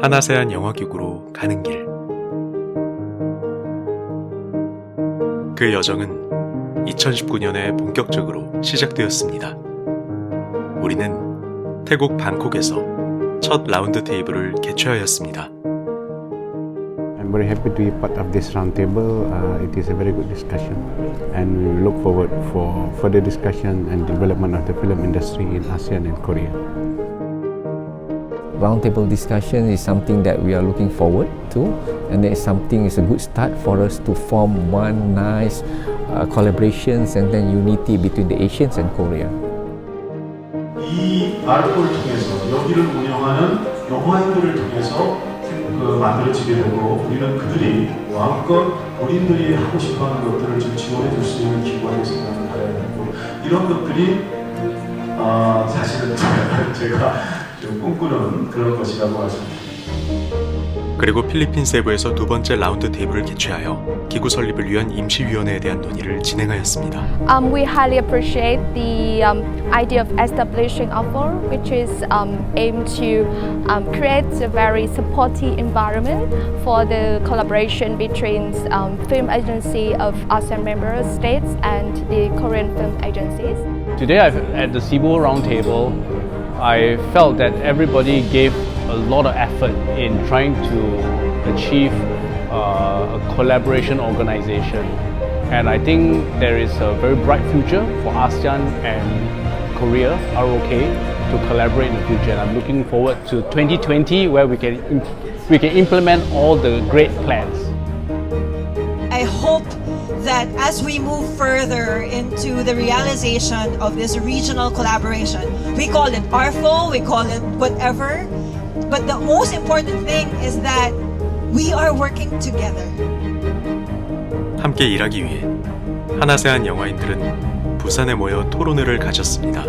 하나세안 영화기구로 가는 길. 그 여정은 2019년에 본격적으로 시작되었습니다. 우리는 태국 방콕에서 첫 라운드 테이블을 개최하였습니다. I'm very happy to be part of this roundtable. Uh, it is a very good discussion, and we look forward for further discussion and development of the film industry in ASEAN and Korea. roundtable discussion is something that we are looking forward to and that is something is a good start for us to form one nice uh, collaborations and then unity between the Asians and Korea. 이 마르코를 통해서 여기를 운영하는 영화인들을 통해서 생- 그 만들어지게 되고 우리는 그들이 마음껏 본인들이 하고 싶어하는 것들을 좀 지원해 줄 수 있는 기관이 생각을 해야 되고 이런 것들이 아 사실은 제가, 제가 좀 꿈꾸는 그런 것이라고 말씀드립니다. 그리고 필리핀 세부에서 두 번째 라운드 테이블을 개최하여 기구 설립을 위한 임시위원회에 대한 논의를 진행하였습니다. Um, we highly appreciate the um, idea of establishing a forum, which is um, aimed to um, create a very supportive environment for the collaboration between um, film agency of ASEAN member states and the Korean film agencies. Today, I've, at the Cebu Roundtable, I felt that everybody gave a lot of effort in trying to achieve uh, a collaboration organization. And I think there is a very bright future for ASEAN and Korea, ROK, to collaborate in the future. And I'm looking forward to 2020 where we can, we can implement all the great plans. Hope that as we move further into the realization of this regional collaboration, we call it ARFO, we call it whatever, but the most important thing is that we are working together. 함께 일하기 위해 하나세안 영화인들은 부산에 모여 토론회를 가졌습니다.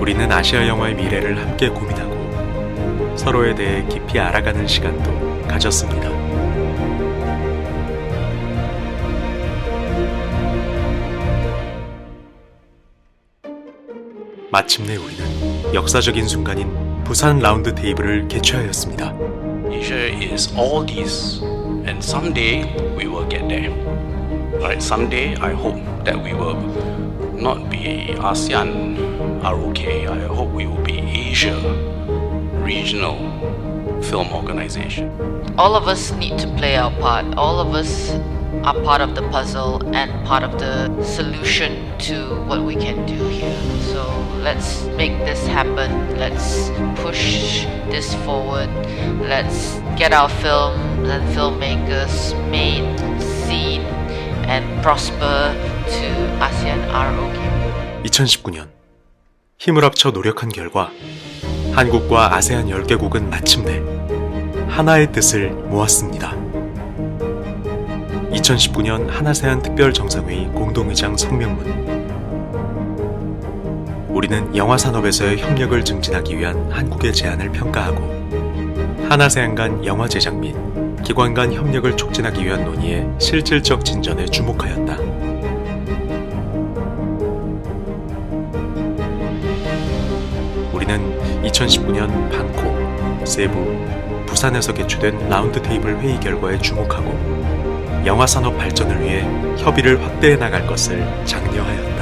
우리는 아시아 영화의 미래를 함께 고민하고 서로에 대해 깊이 알아가는 시간도 가졌습니다. 마침내 우리는 역사적인 순간인 부산 라운드 테이블을 개최하였습니다. Asia is all these, and someday we will get there. Alright, someday I hope that we will not be ASEAN ROK. I hope we will be Asia regional film organization. all of us need to play our part. All of us are part of the puzzle and part of the solution to what we can do here. So let's make this happen. Let's push this forward. Let's get our films and filmmakers made, seen, and prosper to ASEAN ROK. 2019년 힘을 합쳐 노력한 결과 한국과 아세안 10개국은 마침내 하나의 뜻을 모았습니다. 2019년 하나세안 특별정상회의 공동의장 성명문 우리는 영화 산업에서의 협력을 증진하기 위한 한국의 제안을 평가하고 하나세안 간 영화 제작 및 기관 간 협력을 촉진하기 위한 논의의 실질적 진전에 주목하였다. 2019년 방콕, 세부, 부산에서 개최된 라운드 테이블 회의 결과에 주목하고 영화 산업 발전을 위해 협의를 확대해 나갈 것을 장려하였다.